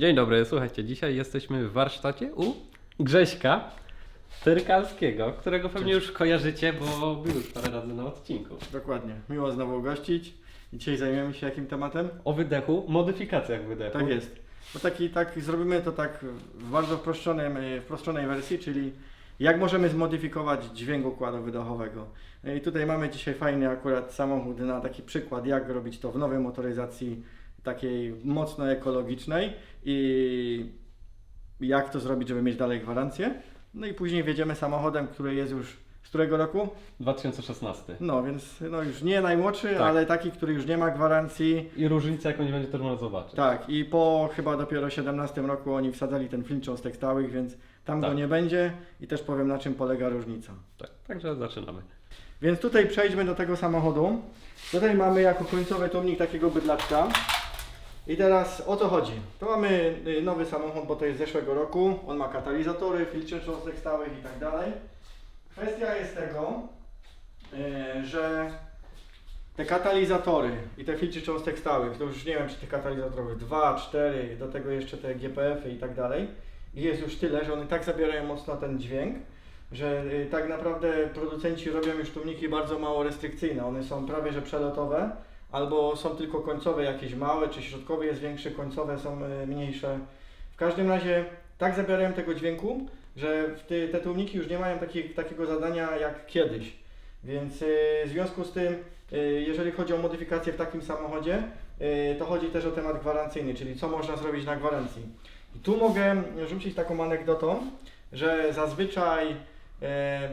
Dzień dobry, słuchajcie, dzisiaj jesteśmy w warsztacie u Grześka Tyrkalskiego, którego pewnie już kojarzycie, bo był już parę razy na odcinku. Dokładnie. Miło znowu gościć. I Dzisiaj zajmiemy się jakim tematem? O wydechu, modyfikacjach wydechu. Tak jest. No taki, tak, zrobimy to tak w bardzo wproszczonym, e, wersji, czyli jak możemy zmodyfikować dźwięk układu wydechowego. No I tutaj mamy dzisiaj fajny akurat samochód na taki przykład, jak robić to w nowej motoryzacji takiej mocno ekologicznej i jak to zrobić, żeby mieć dalej gwarancję. No i później wjedziemy samochodem, który jest już z którego roku? 2016. No więc no już nie najmłodszy, Tak. ale taki, który już nie ma gwarancji. I różnica jaką nie będzie, to można zobaczyć. Tak, i po chyba dopiero 17 roku oni wsadzali ten film cząstek stałych, więc tam Tak. go nie będzie i też powiem na czym polega różnica. tak. Także zaczynamy. Więc tutaj przejdźmy do tego samochodu. Tutaj mamy jako końcowy tłumnik takiego bydlaczka. I teraz o co chodzi? To mamy y, nowy samochód, bo to jest z zeszłego roku. On ma katalizatory, filtry cząstek stałych i tak dalej. Kwestia jest tego, y, że te katalizatory i te filtry cząstek stałych, to już nie wiem czy tych katalizatorów 2, 4, do tego jeszcze te GPF-y i tak dalej. Jest już tyle, że one tak zabierają mocno ten dźwięk, że y, tak naprawdę producenci robią już tłumniki bardzo mało restrykcyjne. One są prawie że przelotowe, albo są tylko końcowe jakieś małe, czy środkowy jest większy, końcowe są y, mniejsze. W każdym razie tak zabierają tego dźwięku, że te tłumniki już nie mają taki, takiego zadania jak kiedyś. Więc y, w związku z tym, y, jeżeli chodzi o modyfikację w takim samochodzie, to chodzi też o temat gwarancyjny, czyli co można zrobić na gwarancji. I tu mogę rzucić taką anegdotą, że zazwyczaj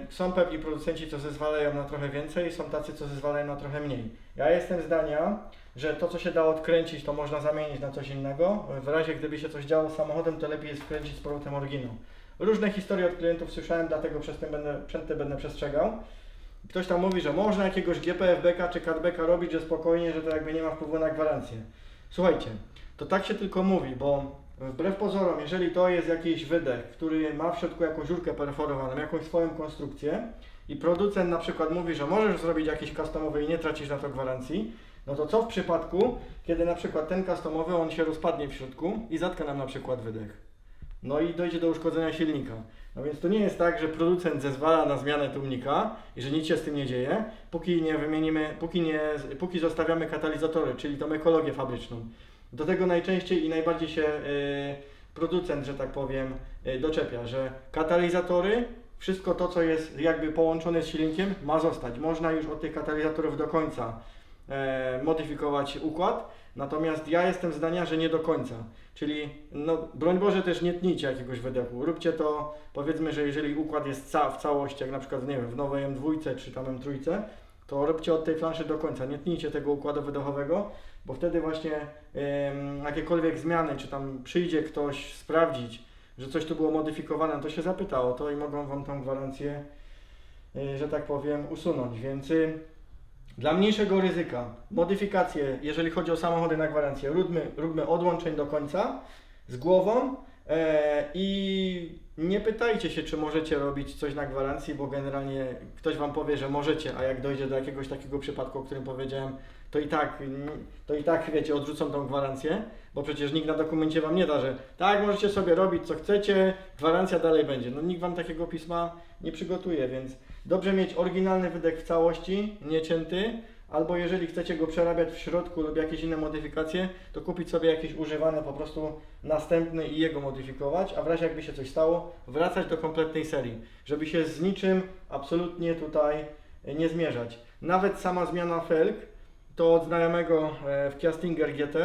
są pewni producenci, co zezwalają na trochę więcej, są tacy, co zezwalają na trochę mniej. Ja jestem zdania, że to, co się da odkręcić, to można zamienić na coś innego. W razie, gdyby się coś działo z samochodem, to lepiej jest wkręcić z powrotem oryginał. Różne historie od klientów słyszałem, dlatego przez tym będę, przed tym będę przestrzegał. Ktoś tam mówi, że można jakiegoś GPFBK czy CADBK robić, że spokojnie, że to jakby nie ma wpływu na gwarancję. Słuchajcie, to tak się tylko mówi, bo wbrew pozorom, jeżeli to jest jakiś wydech, który ma w środku jakąś dziurkę perforowaną, jakąś swoją konstrukcję i producent na przykład mówi, że możesz zrobić jakiś customowy i nie tracisz na to gwarancji, no to co w przypadku, kiedy na przykład ten customowy, on się rozpadnie w środku i zatka nam na przykład wydech. No i dojdzie do uszkodzenia silnika. No więc to nie jest tak, że producent zezwala na zmianę tłumnika i że nic się z tym nie dzieje, póki nie wymienimy, póki, nie, póki zostawiamy katalizatory, czyli tą ekologię fabryczną. Do tego najczęściej i najbardziej się y, producent, że tak powiem, y, doczepia, że katalizatory, wszystko to, co jest jakby połączone z silnikiem, ma zostać. Można już od tych katalizatorów do końca e, modyfikować układ, natomiast ja jestem zdania, że nie do końca. Czyli, no, broń Boże, też nie tnijcie jakiegoś wydechu. Róbcie to, powiedzmy, że jeżeli układ jest ca w całości, jak na przykład, nie wiem, w nowej M2 czy tam M3, to róbcie od tej planszy do końca. Nie tnijcie tego układu wydechowego, bo wtedy właśnie jakiekolwiek zmiany, czy tam przyjdzie ktoś sprawdzić, że coś tu było modyfikowane, to się zapyta o to i mogą Wam tą gwarancję, y, że tak powiem, usunąć. Więc y, dla mniejszego ryzyka modyfikacje, jeżeli chodzi o samochody na gwarancję, róbmy, róbmy odłączeń do końca z głową i nie pytajcie się, czy możecie robić coś na gwarancji, bo generalnie ktoś Wam powie, że możecie, a jak dojdzie do jakiegoś takiego przypadku, o którym powiedziałem, to i tak, to i tak wiecie, odrzucą tą gwarancję, bo przecież nikt na dokumencie Wam nie da, że tak, możecie sobie robić co chcecie, gwarancja dalej będzie. No nikt Wam takiego pisma nie przygotuje, więc dobrze mieć oryginalny wydech w całości, niecięty, albo jeżeli chcecie go przerabiać w środku lub jakieś inne modyfikacje, to kupić sobie jakieś używane po prostu następny i jego modyfikować, a w razie jakby się coś stało, wracać do kompletnej serii, żeby się z niczym absolutnie tutaj nie zmierzać. Nawet sama zmiana felg, to od znajomego e, w Kia Stinger GT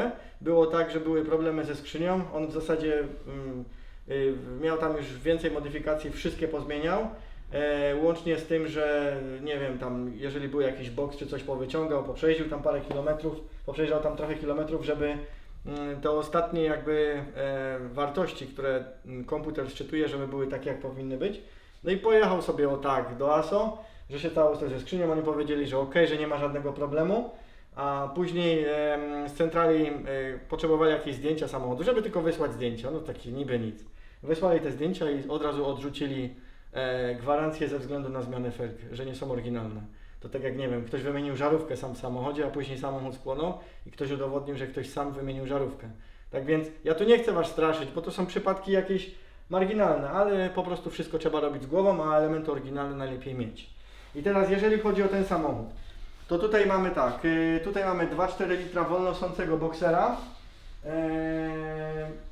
było tak, że były problemy ze skrzynią. On w zasadzie mm, y, miał tam już więcej modyfikacji, wszystkie pozmieniał. E, łącznie z tym, że nie wiem, tam jeżeli był jakiś boks czy coś powyciągał, poprzejeździł tam parę kilometrów, poprzejeżdżał tam trochę kilometrów, żeby mm, te ostatnie jakby e, wartości, które mm, komputer szczytuje, żeby były takie jak powinny być. No i pojechał sobie o tak do ASO, że się coś ze skrzynią, oni powiedzieli, że ok, że nie ma żadnego problemu, a później em, z centrali em, potrzebowali jakieś zdjęcia samochodu, żeby tylko wysłać zdjęcia, no takie niby nic. Wysłali te zdjęcia i od razu odrzucili e, gwarancję ze względu na zmianę felg, że nie są oryginalne. To tak jak nie wiem, ktoś wymienił żarówkę sam w samochodzie, a później samochód spłonął i ktoś udowodnił, że ktoś sam wymienił żarówkę. Tak więc ja tu nie chcę Was straszyć, bo to są przypadki jakieś marginalne, ale po prostu wszystko trzeba robić z głową, a elementy oryginalne najlepiej mieć. I teraz jeżeli chodzi o ten samochód, to tutaj mamy tak, y, tutaj mamy 2,4 litra wolnosącego boksera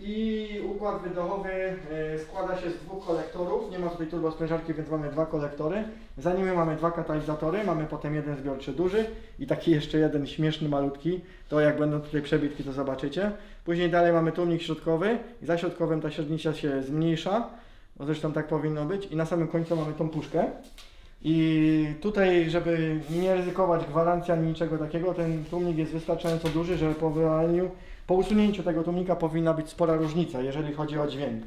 i układ wydechowy e, składa się z dwóch kolektorów, nie ma tutaj turbosprężarki, więc mamy dwa kolektory, za nimi mamy dwa katalizatory, mamy potem jeden zbiorczy duży i taki jeszcze jeden śmieszny, malutki, to jak będą tutaj przebitki to zobaczycie. Później dalej mamy tłumnik środkowy i za środkowym ta średnica się zmniejsza, bo zresztą tak powinno być i na samym końcu mamy tą puszkę. I tutaj, żeby nie ryzykować gwarancji ani niczego takiego, ten tłumnik jest wystarczająco duży, że po wywaleniu, po usunięciu tego tłumnika powinna być spora różnica, jeżeli chodzi o dźwięk.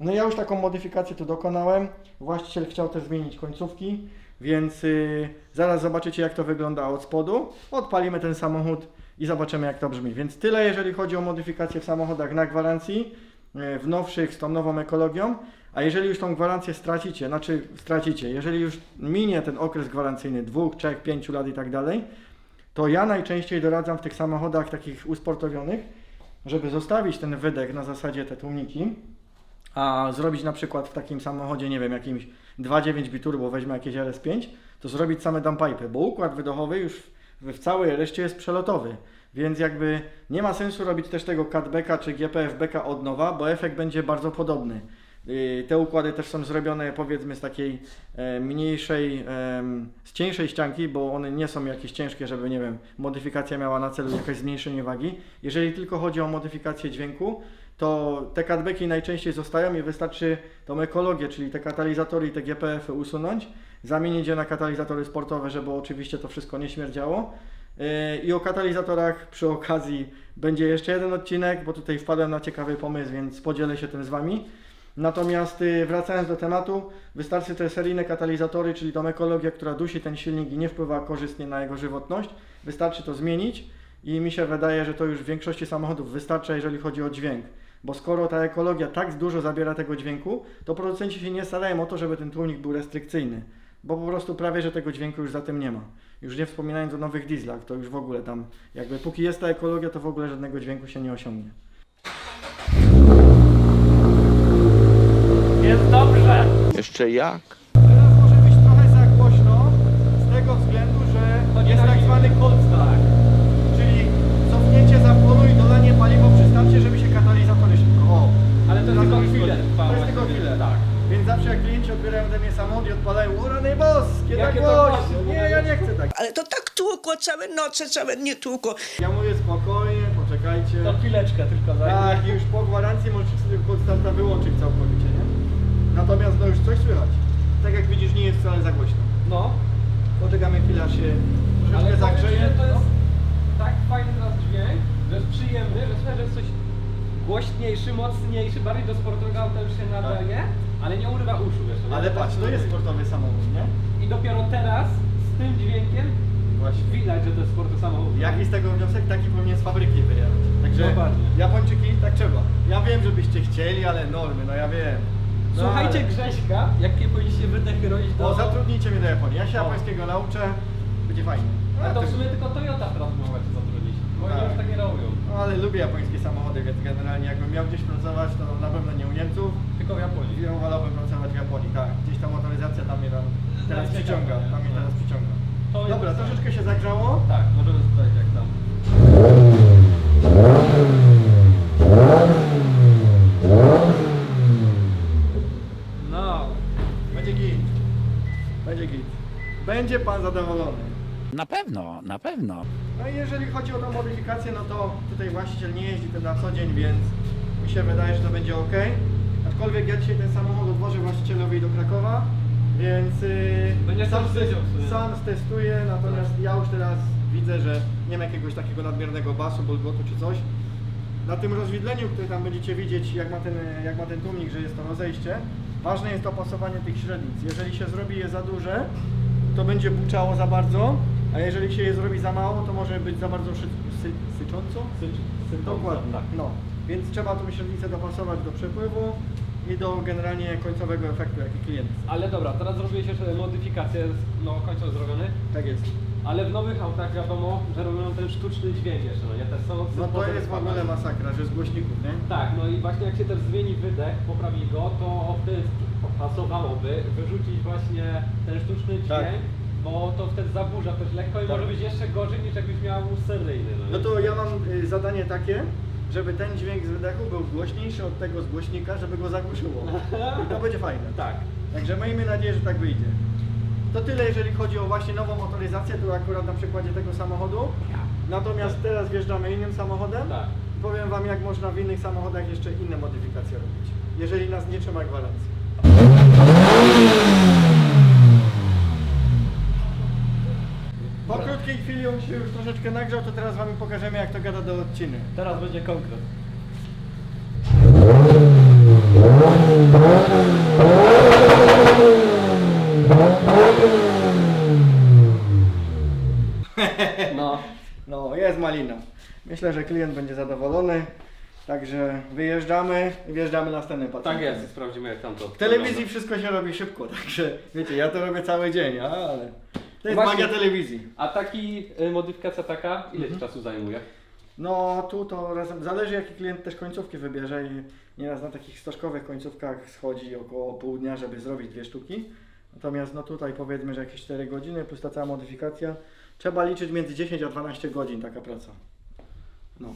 No ja już taką modyfikację tu dokonałem. Właściciel chciał też zmienić końcówki, więc y, zaraz zobaczycie jak to wygląda od spodu. Odpalimy ten samochód i zobaczymy jak to brzmi. Więc tyle jeżeli chodzi o modyfikacje w samochodach na gwarancji, y, w nowszych z tą nową ekologią. A jeżeli już tą gwarancję stracicie, znaczy stracicie, jeżeli już minie ten okres gwarancyjny dwóch, trzech, pięciu lat i tak dalej, to ja najczęściej doradzam w tych samochodach takich usportowionych, żeby zostawić ten wydech na zasadzie te tłumniki, a zrobić na przykład w takim samochodzie, nie wiem, jakimś 2.9 biturbo, weźmy jakieś RS5, to zrobić same downpipe, bo układ wydechowy już w, w całej reszcie jest przelotowy. Więc jakby nie ma sensu robić też tego cutbacka czy GPF-backa od nowa, bo efekt będzie bardzo podobny. Yy, Te układy też są zrobione powiedzmy z takiej e, mniejszej, z cieńszej ścianki, bo one nie są jakieś ciężkie, żeby nie wiem, modyfikacja miała na celu jakieś zmniejszenie wagi. Jeżeli tylko chodzi o modyfikację dźwięku, to te cutbacki najczęściej zostają i wystarczy tą ekologię, czyli te katalizatory i te GPF-y usunąć, zamienić je na katalizatory sportowe, żeby oczywiście to wszystko nie śmierdziało. Yy, I o katalizatorach przy okazji będzie jeszcze jeden odcinek, bo tutaj wpadłem na ciekawy pomysł, więc podzielę się tym z Wami. Natomiast y, wracając do tematu, wystarczy te seryjne katalizatory, czyli tą ekologię, która dusi ten silnik i nie wpływa korzystnie na jego żywotność. Wystarczy to zmienić i mi się wydaje, że to już w większości samochodów wystarcza, jeżeli chodzi o dźwięk. Bo skoro ta ekologia tak dużo zabiera tego dźwięku, to producenci się nie starają o to, żeby ten tłumik był restrykcyjny. Bo po prostu prawie, że tego dźwięku już za tym nie ma. Już nie wspominając o nowych dieslach, to już w ogóle tam, jakby póki jest ta ekologia, to w ogóle żadnego dźwięku się nie osiągnie. Jest dobrze! Jeszcze jak? Teraz może być trochę za głośno z tego względu, że jest tak zwany cold start. Czyli cofnięcie zapłonu i dolanie paliwa przy starcie, żeby się katalizatory szybko. O, Ale to Teraz tylko chwilę To jest tylko chwilę. Tak. Więc zawsze jak klienci odbierają ode mnie samochód i odpalają o rany boskie, tak Jakie to głośno. Nie, ja nie chcę tak. Ale to tak tłukło całe noce, całe dnie tłukło. Ja mówię spokojnie, poczekajcie. To chwileczkę tylko Tak, i już po gwarancji możecie sobie cold starta wyłączyć całkowicie? Natomiast no już coś słychać. Tak jak widzisz, nie jest wcale za głośno. No, Poczekamy chwilę, aż się troszeczkę zagrzeje. to jest tak fajny teraz dźwięk, że jest przyjemny, że słychać, że jest coś głośniejszy, mocniejszy, bardziej do sportowego auta już się nadaje, ale nie urywa uszu, wiesz. nie? Ale Tak patrz, to jest sportowy samochód, nie? I dopiero teraz z tym dźwiękiem Właśnie. widać, że to jest sportowy samochód. Jaki z tego wniosek, taki powinien z fabryki wyjechać. Także Dokładnie. Japończyki, tak trzeba. Ja wiem, żebyście chcieli, ale normy, no ja wiem. No, Słuchajcie Grześka, jakie powinniście wydechy robić do... O, zatrudnijcie mnie do Japonii. Ja się O. japońskiego nauczę, będzie fajnie. Ale to w ty- sumie tylko Toyota teraz mogła cię zatrudnić, bo oni Tak. już tak nie robią. No, ale lubię japońskie samochody, więc generalnie jakbym miał gdzieś pracować, to na pewno nie u Niemców. Tylko w Japonii. Ja wolałbym pracować w Japonii, tak. Gdzieś ta motoryzacja tam mnie tam teraz przyciąga, tam mnie teraz przyciąga. To jest- Dobra, troszeczkę się zagrzało. Tak, możemy sprawdzić jak tam. No, Będzie git. Będzie git. Będzie pan zadowolony. Na pewno, na pewno. No i jeżeli chodzi o tą modyfikację, no to tutaj właściciel nie jeździ tym na co dzień, więc mi się wydaje, że to będzie ok. Aczkolwiek ja dzisiaj ten samochód odwożę właścicielowi do Krakowa, więc yy, Będzie sam, sam siedział sam stestuję, natomiast ja już teraz widzę, że nie ma jakiegoś takiego nadmiernego basu, bulgotu czy coś. Na tym rozwidleniu, które tam będziecie widzieć, jak ma, ten, jak ma ten tłumik, że jest to rozejście, ważne jest dopasowanie tych średnic. Jeżeli się zrobi je za duże, to będzie buczało za bardzo, a jeżeli się je zrobi za mało, to może być za bardzo szy, sy, sycząco? Dokładnie. Tak. No, więc trzeba tą średnicę dopasować do przepływu i do generalnie końcowego efektu, jaki klient. Ale dobra, teraz zrobiłeś jeszcze modyfikację, no końcowo zrobiony. Tak jest. Ale w nowych autach wiadomo, że robią ten sztuczny dźwięk jeszcze, no nie? Te są, No to jest w ogóle masakra, że z głośników, nie? Tak, no i właśnie jak się też zmieni wydech, poprawi go, to wtedy pasowałoby wyrzucić właśnie ten sztuczny dźwięk, Tak. bo to wtedy zaburza też lekko i Tak. może być jeszcze gorzej niż jakbyś miał seryjny. No nie? to ja mam y, zadanie takie, żeby ten dźwięk z wydechu był głośniejszy od tego z głośnika, żeby go zagłuszyło. I to będzie fajne. Tak. Także miejmy nadzieję, że tak wyjdzie. To tyle, jeżeli chodzi o właśnie nową motoryzację, tu akurat na przykładzie tego samochodu. Natomiast teraz wjeżdżamy innym samochodem. Tak. I powiem Wam, jak można w innych samochodach jeszcze inne modyfikacje robić. Jeżeli nas nie trzyma gwarancji. Po krótkiej chwili on się już troszeczkę nagrzał, to teraz Wam pokażemy, jak to gada do odciny. Teraz będzie konkret. No. No, jest malina. Myślę, że klient będzie zadowolony. Także wyjeżdżamy i wjeżdżamy następny pacjent. Tak jest, sprawdzimy jak tam to W telewizji wszystko się robi szybko, także wiecie, ja to robię cały dzień, ale to jest Właśnie. magia telewizji. A taki y, modyfikacja taka, ile Mhm. czasu zajmuje? No tu to razem, zależy jaki klient też końcówki wybierze i nieraz na takich stożkowych końcówkach schodzi około pół dnia, żeby zrobić dwie sztuki. Natomiast no tutaj powiedzmy, że jakieś 4 godziny plus ta cała modyfikacja. Trzeba liczyć między 10 a 12 godzin taka praca. No.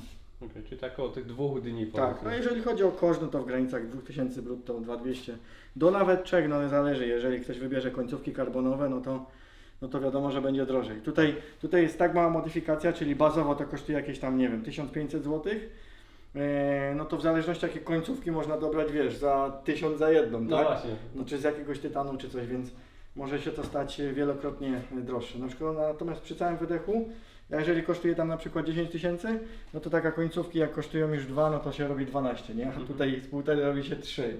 Okay, czyli tak około tych dwóch dni Tak, no powiedzmy. jeżeli chodzi o koszt, no to w granicach 2000 brutto, 2200 do nawet 3, no zależy, jeżeli ktoś wybierze końcówki karbonowe, no to, no to wiadomo, że będzie drożej. Tutaj, tutaj jest tak mała modyfikacja, czyli bazowo to kosztuje jakieś tam, nie wiem, 1500 zł, e, no to w zależności jakie końcówki można dobrać, wiesz, za 1000 za jedną, No tak? właśnie. No czy z jakiegoś tytanu, czy coś, więc może się to stać wielokrotnie droższe. Na przykład, natomiast przy całym wydechu, jeżeli kosztuje tam na przykład 10 tysięcy, no to taka końcówki jak kosztują już dwa, no to się robi 12, nie? A Mhm. tutaj z półtorej robi się 3.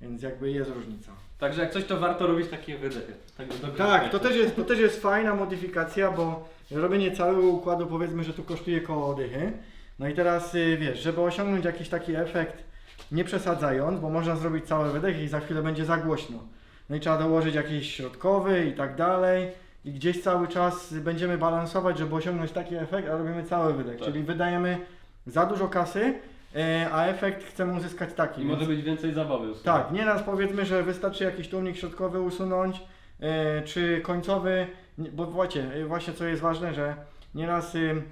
Więc jakby jest różnica. Także jak coś to warto robić takie wydechy. Tak, Tak, to też, jest, to też jest fajna modyfikacja, bo robienie całego układu powiedzmy, że tu kosztuje koło dychy. No i teraz y, wiesz, żeby osiągnąć jakiś taki efekt, nie przesadzając, bo można zrobić cały wydech i za chwilę będzie za głośno. No i trzeba dołożyć jakiś środkowy i tak dalej. I gdzieś cały czas będziemy balansować, żeby osiągnąć taki efekt, a robimy cały wydech. Tak. Czyli wydajemy za dużo kasy, y, a efekt chcemy uzyskać taki. I więc- może być więcej zabawy. sumie. tak, nieraz powiedzmy, że wystarczy jakiś tłumnik środkowy usunąć, e, czy końcowy, nie- bo właśnie, e, właśnie co jest ważne, że nieraz y,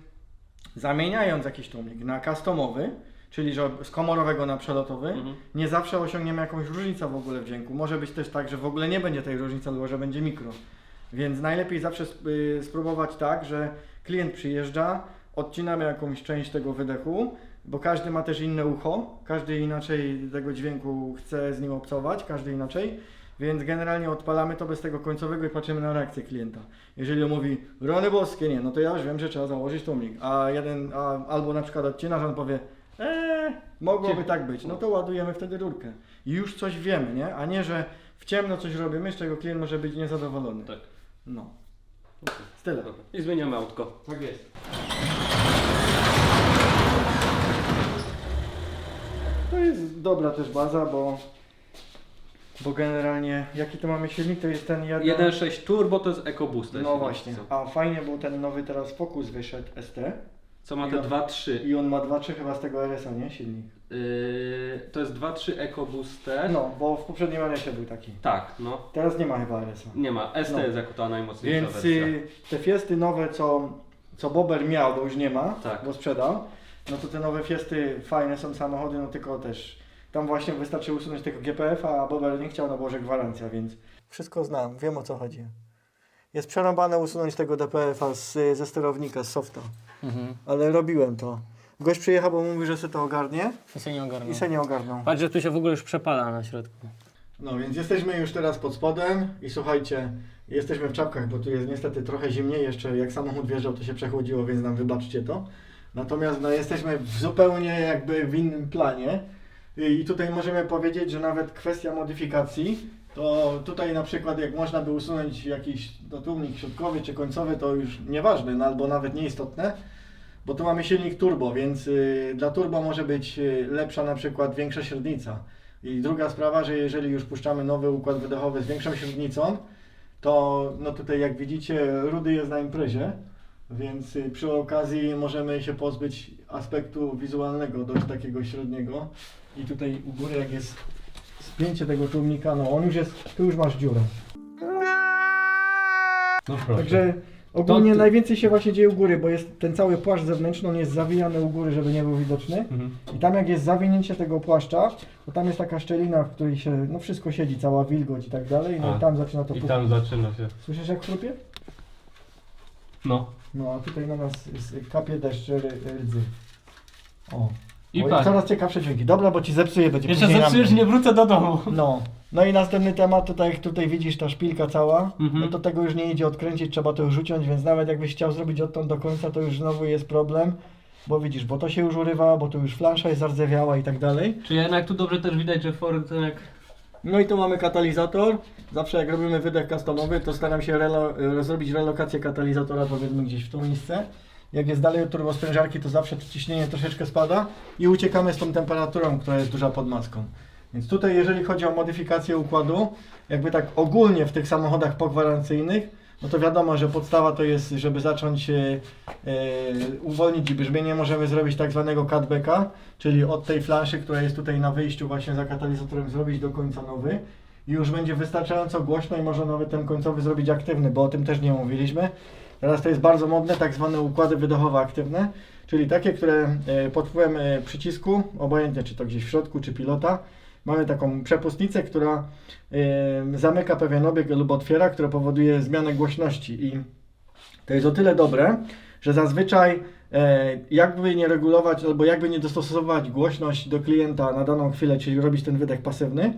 zamieniając jakiś tłumnik na customowy, czyli że z komorowego na przelotowy, Mhm. nie zawsze osiągniemy jakąś różnicę w ogóle w dźwięku. Może być też tak, że w ogóle nie będzie tej różnicy, albo że będzie mikro. Więc najlepiej zawsze sp- y, spróbować tak, że klient przyjeżdża, odcinamy jakąś część tego wydechu, bo każdy ma też inne ucho, każdy inaczej tego dźwięku chce z nim obcować, każdy inaczej, więc generalnie odpalamy to bez tego końcowego i patrzymy na reakcję klienta. Jeżeli on mówi, rony boskie, nie, no to ja już wiem, że trzeba założyć tłumik, a jeden, a, albo na przykład odcinasz, on powie, eee, mogłoby tak być, no to ładujemy wtedy rurkę. I już coś wiemy, nie, a nie, że w ciemno coś robimy, z czego klient może być niezadowolony. Tak. No, Okej. tyle. Dobra. I zmieniamy autko. Tak jest. To jest dobra też baza, bo, bo generalnie jaki to mamy silnik, to jest ten jeden... 1.6 Turbo to jest EcoBoost. No właśnie, a fajnie, bo ten nowy teraz Focus wyszedł ST Co ma te Ja- 2.3. i on ma 2.3 chyba z tego RS-a, nie? Silnik. Yy, to jest 2.3 EcoBooster. No, bo w poprzednim RS-ie był taki. Tak, no. Teraz nie ma chyba RS-a. Nie ma. ST No. jest jako ta najmocniejsza Więc wersja. y, te Fiesty nowe, co, co Bober miał, bo już nie ma, Tak. bo sprzedał, no to te nowe Fiesty fajne są samochody, no tylko też tam właśnie wystarczy usunąć tego GPF-a, a Bober nie chciał, no bo że gwarancja, więc... Wszystko znam, wiem o co chodzi. Jest przerąbane usunąć tego DPF-a z, ze sterownika, z softa, Mhm. ale robiłem to. Gość przyjechał, bo mówi, że sobie to ogarnie I się nie ogarnął. i se nie ogarnął. Patrz, że tu się w ogóle już przepala na środku. No więc jesteśmy już teraz pod spodem i słuchajcie, jesteśmy w czapkach, bo tu jest niestety trochę zimniej, jeszcze jak samochód wjeżdżał to się przechłodziło, więc nam wybaczcie to. Natomiast no, jesteśmy w zupełnie jakby w innym planie i tutaj możemy powiedzieć, że nawet kwestia modyfikacji, to tutaj na przykład jak można by usunąć jakiś no, tłumnik środkowy czy końcowy, to już nieważne, no, albo nawet nieistotne, bo tu mamy silnik turbo, więc y, dla turbo może być y, lepsza na przykład większa średnica. I druga sprawa, że jeżeli już puszczamy nowy układ wydechowy z większą średnicą, to no tutaj jak widzicie Rudy jest na imprezie, więc y, przy okazji możemy się pozbyć aspektu wizualnego dość takiego średniego i tutaj u góry jak jest spięcie tego tłumnika, no on już jest, tu już masz dziurę. No proszę. Także ogólnie To ty- najwięcej się właśnie dzieje u góry, bo jest ten cały płaszcz zewnętrzny, on jest zawijany u góry, żeby nie był widoczny. Mhm. I tam jak jest zawinięcie tego płaszcza, to tam jest taka szczelina, w której się, no wszystko siedzi, cała wilgoć i tak dalej, no A. i tam zaczyna to I tam zaczyna się. Słyszysz jak chrupie? No. No a tutaj na nas jest, kapie deszcz ry, rdzy. O. I o, patrz. coraz ciekawsze dźwięki. Dobra, bo ci zepsuje, będzie Jeszcze później zepsujesz, nam- nie wrócę do domu. No. No i następny temat, to tak jak tutaj widzisz ta szpilka cała, Mhm. no to tego już nie idzie odkręcić, trzeba to już uciąć, więc nawet jakbyś chciał zrobić odtąd do końca, to już znowu jest problem, bo widzisz, bo to się już urywa, bo tu już flansza jest zardzewiała i tak dalej. Czy jednak tu dobrze też widać, że Ford to jak... No i tu mamy katalizator. Zawsze jak robimy wydech customowy, to staram się relo, zrobić relokację katalizatora powiedzmy gdzieś w to miejsce. Jak jest dalej od turbosprężarki, to zawsze to ciśnienie troszeczkę spada i uciekamy z tą temperaturą, która jest duża pod maską. Więc tutaj jeżeli chodzi o modyfikację układu, jakby tak ogólnie w tych samochodach pogwarancyjnych, no to wiadomo, że podstawa to jest, żeby zacząć e, e, uwolnić brzmienie, możemy zrobić tak zwanego cutbacka, czyli od tej flanszy, która jest tutaj na wyjściu właśnie za katalizatorem zrobić do końca nowy i już będzie wystarczająco głośno i można nawet ten końcowy zrobić aktywny, bo o tym też nie mówiliśmy. Teraz to jest bardzo modne, tak zwane układy wydechowe aktywne, czyli takie, które e, pod wpływem przycisku, obojętnie czy to gdzieś w środku, czy pilota, mamy taką przepustnicę, która zamyka pewien obieg lub otwiera, która powoduje zmianę głośności. I to jest o tyle dobre, że zazwyczaj e, jakby nie regulować albo jakby nie dostosować głośność do klienta na daną chwilę, czyli robić ten wydech pasywny,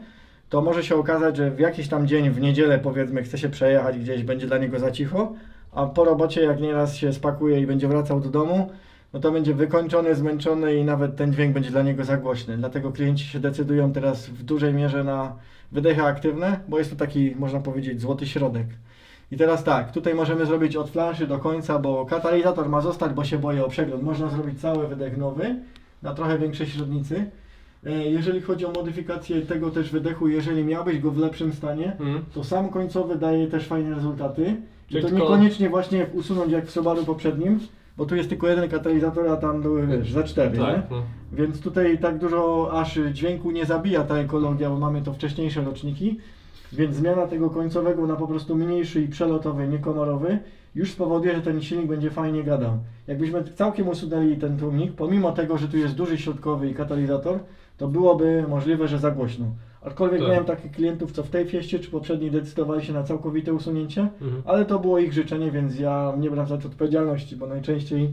to może się okazać, że w jakiś tam dzień, w niedzielę powiedzmy, chce się przejechać gdzieś, będzie dla niego za cicho, a po robocie jak nieraz się spakuje i będzie wracał do domu, no to będzie wykończony, zmęczony i nawet ten dźwięk będzie dla niego za głośny. Dlatego klienci się decydują teraz w dużej mierze na wydechy aktywne, bo jest to taki, można powiedzieć, złoty środek. I teraz tak, tutaj możemy zrobić od flanszy do końca, bo katalizator ma zostać, bo się boję o przegląd. Można zrobić cały wydech nowy na trochę większej średnicy. E, Jeżeli chodzi o modyfikację tego też wydechu, jeżeli miałbyś go w lepszym stanie, Mhm. to sam końcowy daje też fajne rezultaty. I Czyli to tylko- niekoniecznie właśnie usunąć jak w Subaru poprzednim, bo tu jest tylko jeden katalizator, a tam były wiesz, za cztery, nie? Tak. No. Więc tutaj tak dużo aż dźwięku nie zabija ta ekologia, bo mamy to wcześniejsze roczniki. Więc zmiana tego końcowego na po prostu mniejszy i przelotowy, niekomorowy, już spowoduje, że ten silnik będzie fajnie gadał. Jakbyśmy całkiem usunęli ten tłumnik, pomimo tego, że tu jest duży środkowy i katalizator, to byłoby możliwe, że za głośno. Aczkolwiek Tak. miałem takich klientów, co w tej fieście czy poprzedniej decydowali się na całkowite usunięcie, Mhm. ale to było ich życzenie, więc ja nie brałem za to odpowiedzialności, bo najczęściej,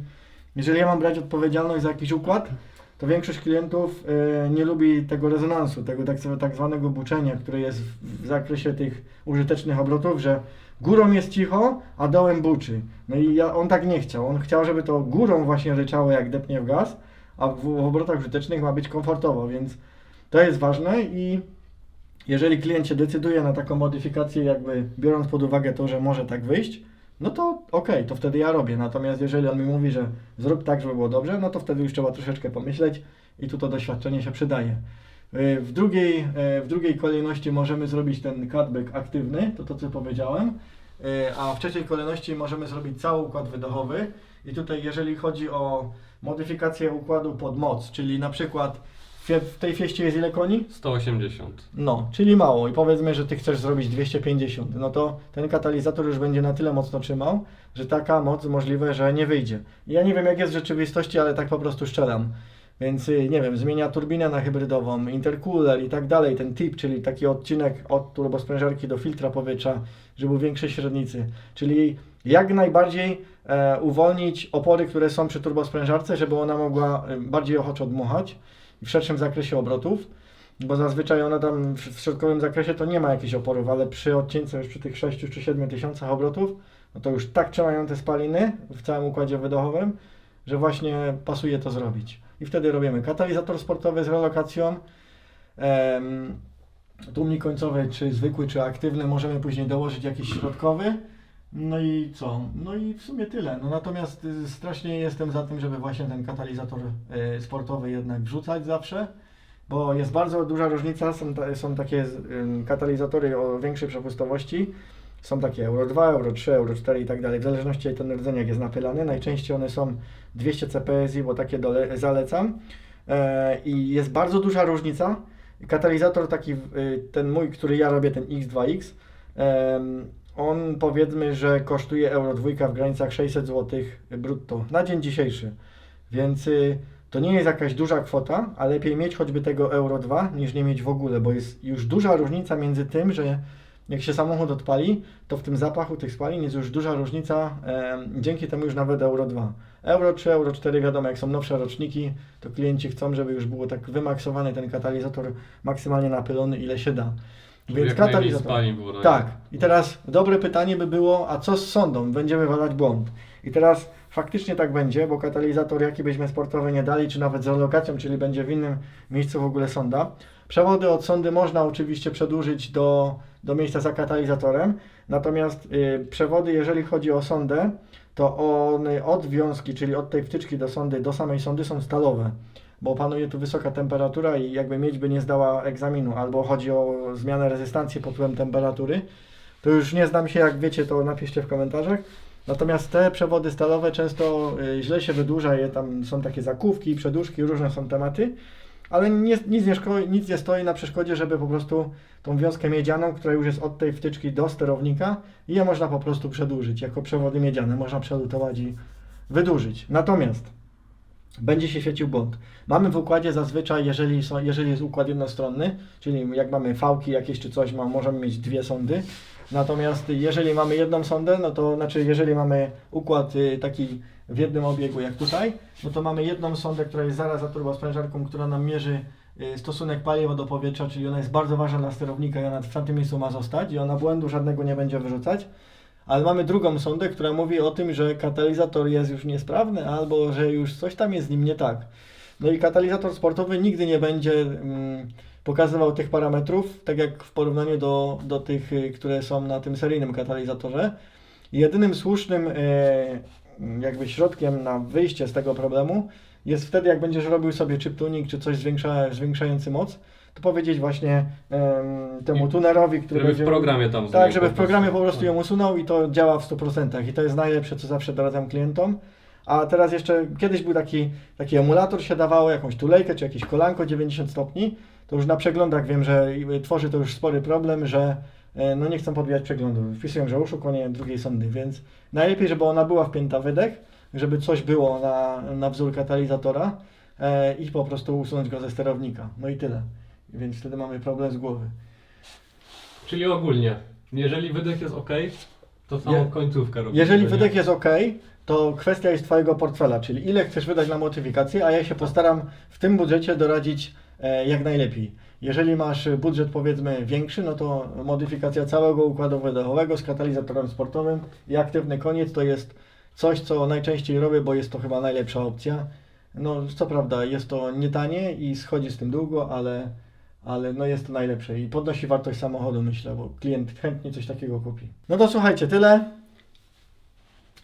jeżeli ja mam brać odpowiedzialność za jakiś układ, to większość klientów e, nie lubi tego rezonansu, tego tak, tak zwanego buczenia, które jest w, w zakresie tych użytecznych obrotów, że górą jest cicho, a dołem buczy. No i ja, on tak nie chciał. On chciał, żeby to górą właśnie ryczało, jak depnie w gaz, a w, w obrotach użytecznych ma być komfortowo, więc to jest ważne i jeżeli klient się decyduje na taką modyfikację, jakby biorąc pod uwagę to, że może tak wyjść, no to okej, to wtedy ja robię. Natomiast jeżeli on mi mówi, że zrób tak, żeby było dobrze, no to wtedy już trzeba troszeczkę pomyśleć i tu to doświadczenie się przydaje. Yy, W drugiej, yy, w drugiej kolejności możemy zrobić ten cutback aktywny, to to co powiedziałem, Yy, a w trzeciej kolejności możemy zrobić cały układ wydechowy i tutaj jeżeli chodzi o modyfikację układu pod moc, czyli na przykład fie- w tej fieście jest ile koni? 180. No, czyli mało. I powiedzmy, że ty chcesz zrobić 250, no to ten katalizator już będzie na tyle mocno trzymał, że taka moc możliwe, że nie wyjdzie. I ja nie wiem jak jest w rzeczywistości, ale tak po prostu szczelam. Więc y, nie wiem, zmienia turbinę na hybrydową, intercooler i tak dalej, ten tip, czyli taki odcinek od turbosprężarki do filtra powietrza, żeby był większej średnicy. Czyli jak najbardziej e, uwolnić opory, które są przy turbosprężarce, żeby ona mogła e, bardziej ochoczo dmuchać w szerszym zakresie obrotów bo zazwyczaj ona tam w środkowym zakresie to nie ma jakichś oporów, ale przy odcince już przy tych 6 czy 7 tysiącach obrotów, no to już tak trzymają te spaliny w całym układzie wydechowym, że właśnie pasuje to zrobić. I wtedy robimy katalizator sportowy z relokacją, em, tłumnik końcowy, czy zwykły, czy aktywny, możemy później dołożyć jakiś środkowy. No i co? No i w sumie tyle. No natomiast y, strasznie jestem za tym, żeby właśnie ten katalizator y, sportowy jednak wrzucać zawsze bo jest bardzo duża różnica. Są, są takie katalizatory o większej przepustowości Są takie Euro 2, Euro 3, Euro 4 i tak dalej, w zależności od ten rdzeń jak jest napylany. Najczęściej one są 200 CPSI, bo takie dole, zalecam. E, I jest bardzo duża różnica. Katalizator taki, y, ten mój, który ja robię, ten X2X, em, on powiedzmy, że kosztuje Euro 2 w granicach 600 zł brutto na dzień dzisiejszy. Więc y, to nie jest jakaś duża kwota, a lepiej mieć choćby tego Euro 2 niż nie mieć w ogóle, bo jest już duża różnica między tym, że jak się samochód odpali, to w tym zapachu tych spalin jest już duża różnica, em, dzięki temu już nawet Euro 2. Euro 3, Euro 4, wiadomo, jak są nowsze roczniki, to klienci chcą, żeby już było tak wymaksowany ten katalizator, maksymalnie napylony, ile się da. Żeby jak najmniej spalin było. Tak. nim. I teraz dobre pytanie by było, a co z sondą? Będziemy walać błąd. I teraz faktycznie tak będzie, bo katalizator jaki byśmy sportowy nie dali, czy nawet z relokacją, czyli będzie w innym miejscu w ogóle sonda. Przewody od sondy można oczywiście przedłużyć do, do miejsca za katalizatorem, natomiast y, przewody, jeżeli chodzi o sondę, to one od wiązki, czyli od tej wtyczki do sondy, do samej sondy są stalowe, bo panuje tu wysoka temperatura i jakby miedź by nie zdała egzaminu, albo chodzi o zmianę rezystancji pod wpływem temperatury, to już nie znam się, jak wiecie, to napiszcie w komentarzach. Natomiast te przewody stalowe często y, źle się wydłuża, je tam są takie zakówki, przedłużki, różne są tematy, ale nie, nic, nie szko- nic nie stoi na przeszkodzie, żeby po prostu tą wiązkę miedzianą, która już jest od tej wtyczki do sterownika, je można po prostu przedłużyć jako przewody miedziane, można przelutować i wydłużyć. Natomiast będzie się świecił błąd. Mamy w układzie zazwyczaj, jeżeli, są, jeżeli jest układ jednostronny, czyli jak mamy fałki jakieś czy coś, ma, możemy mieć dwie sondy. Natomiast jeżeli mamy jedną sondę, no to znaczy jeżeli mamy układ y, taki w jednym obiegu jak tutaj, no to mamy jedną sondę, która jest zaraz za turbosprężarką, która nam mierzy y, stosunek paliwa do powietrza, czyli ona jest bardzo ważna dla sterownika i ona w tamtym miejscu ma zostać i ona błędu żadnego nie będzie wyrzucać. Ale mamy drugą sondę, która mówi o tym, że katalizator jest już niesprawny albo że już coś tam jest z nim nie tak. No i katalizator sportowy nigdy nie będzie mm, pokazywał tych parametrów, tak jak w porównaniu do, do tych, y, które są na tym seryjnym katalizatorze. Jedynym słusznym e, jakby środkiem na wyjście z tego problemu jest wtedy, jak będziesz robił sobie chip tuning czy coś zwiększa, zwiększający moc, to powiedzieć właśnie em, temu I- tunerowi, który Żeby w będzie... programie tam Tak, żeby w programie po prostu. prostu ją usunął i to działa w 100%. I to jest najlepsze, co zawsze doradzam klientom. A teraz jeszcze, kiedyś był taki, taki emulator się dawało, jakąś tulejkę czy jakieś kolanko 90 stopni. To już na przeglądach wiem, że y, tworzy to już spory problem, że e, no nie chcą podbijać przeglądu. Wpisują, że uszukło nie drugiej sondy, więc najlepiej, żeby ona była wpięta w wydech, żeby coś było na, na wzór katalizatora e, i po prostu usunąć go ze sterownika. No i tyle. Więc wtedy mamy problem z głowy. Czyli ogólnie, jeżeli wydech jest ok, to samą Je- końcówkę robimy. Jeżeli wydech jest ok, to kwestia jest Twojego portfela, czyli ile chcesz wydać na modyfikację, a ja się postaram w tym budżecie doradzić e, jak najlepiej. Jeżeli masz budżet powiedzmy większy, no to modyfikacja całego układu wydechowego z katalizatorem sportowym i aktywny koniec to jest coś, co najczęściej robię, bo jest to chyba najlepsza opcja. No co prawda jest to nie tanie i schodzi z tym długo, ale, ale no jest to najlepsze i podnosi wartość samochodu myślę, bo klient chętnie coś takiego kupi. No to słuchajcie, tyle.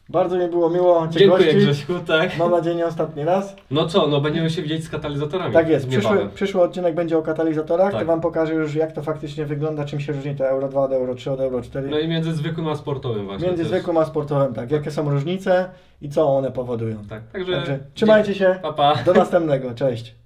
Bardzo mi było miło Cię Dziękuję gościć. Grześku, tak. Mam nadzieję nie ostatni raz. No co, no będziemy się widzieć z katalizatorami. Tak jest, przyszły, przyszły odcinek będzie o katalizatorach, to Tak. Wam pokażę już jak to faktycznie wygląda, czym się różni to Euro 2 od Euro 3 od Euro 4. No i między zwykłym a sportowym właśnie. Między też. zwykłym a sportowym, tak. Jakie są różnice i co one powodują. Tak, także, Także trzymajcie się, Pa, pa. do następnego, cześć.